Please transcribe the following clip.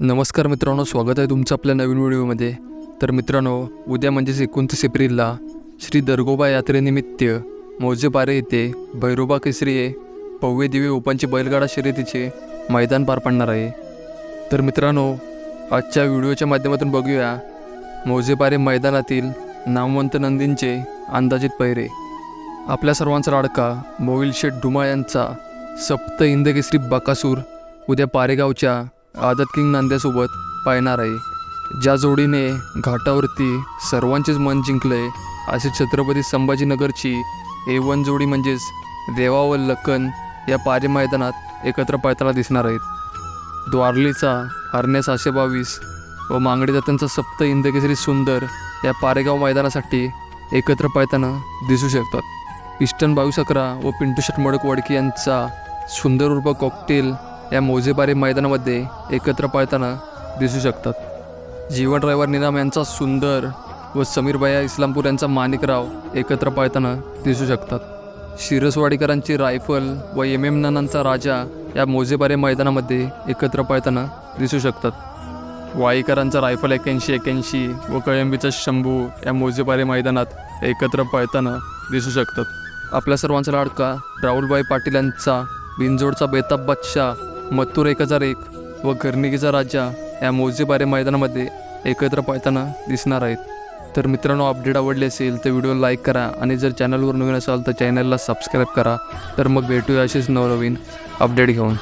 नमस्कार मित्रांनो स्वागत आहे तुमचं आपल्या नवीन व्हिडिओमध्ये. तर मित्रांनो उद्या म्हणजेच एकोणतीस एप्रिलला श्री दर्गोबा यात्रेनिमित्त मौजेपारे येथे भैरोबा केसरी भव्य दिव्य ओपनचे बैलगाडा शर्यतीचे मैदान पार पडणार आहे. तर मित्रांनो आजच्या व्हिडिओच्या माध्यमातून बघूया मौजेपारे मैदानातील नामवंत नंदींचे अंदाजित पैरे. आपल्या सर्वांचा लाडका मोविल शेठ डुमा यांचा सप्त इंदकेसरी बकासूर उद्या पारेगावच्या आदत किंग नांद्यासोबत पाहणार आहे. ज्या जोडीने घाटावरती सर्वांचेच मन जिंकलंय असे छत्रपती संभाजीनगरची ए वन जोडी म्हणजेच देवा व लखन या पारे मैदानात एकत्र पळताना दिसणार आहेत. द्वारलीचा हरण्या सहाशे बावीस व मांगडे जात्यांचा सप्त इंदकेसरी सुंदर या पारेगाव मैदानासाठी एकत्र पळताना दिसू शकतात. पिस्टन बावीस अकरा व पिंटू शेट मडक वडकी यांचा सुंदर उर्फ कॉकटेल या मोजेबारी मैदानामध्ये एकत्र पाळताना दिसू शकतात. जीवन ड्रायव्हर निनाम यांचा सुंदर व समीरबाया इस्लामपूर यांचा माणिकराव एकत्र पाळताना दिसू शकतात. शिरसवाडीकरांची रायफल व एम एम नानांचा राजा या मोजेबारे मैदानामध्ये एकत्र पाळताना दिसू शकतात. वाईकरांचा रायफल एक्याऐंशी एक्याऐंशी व कळंबीचा शंभू या मोजेबारे मैदानात एकत्र पळताना दिसू शकतात. आपल्या सर्वांचा लाडका राहुलभाई पाटील यांचा बिनजोडचा बेताब बादशाह मत्तूर एक हजार एक व गर्निकीचा राजा या मौजेबारे मैदानामध्ये एकत्र पळताना दिसणार आहेत. तर मित्रांनो अपडेट आवडले असेल तर व्हिडिओ लाईक करा आणि जर चॅनलवर नवीन असाल तर चॅनलला सबस्क्राईब करा. तर मग भेटूया असेच नवनवीन अपडेट घेऊन.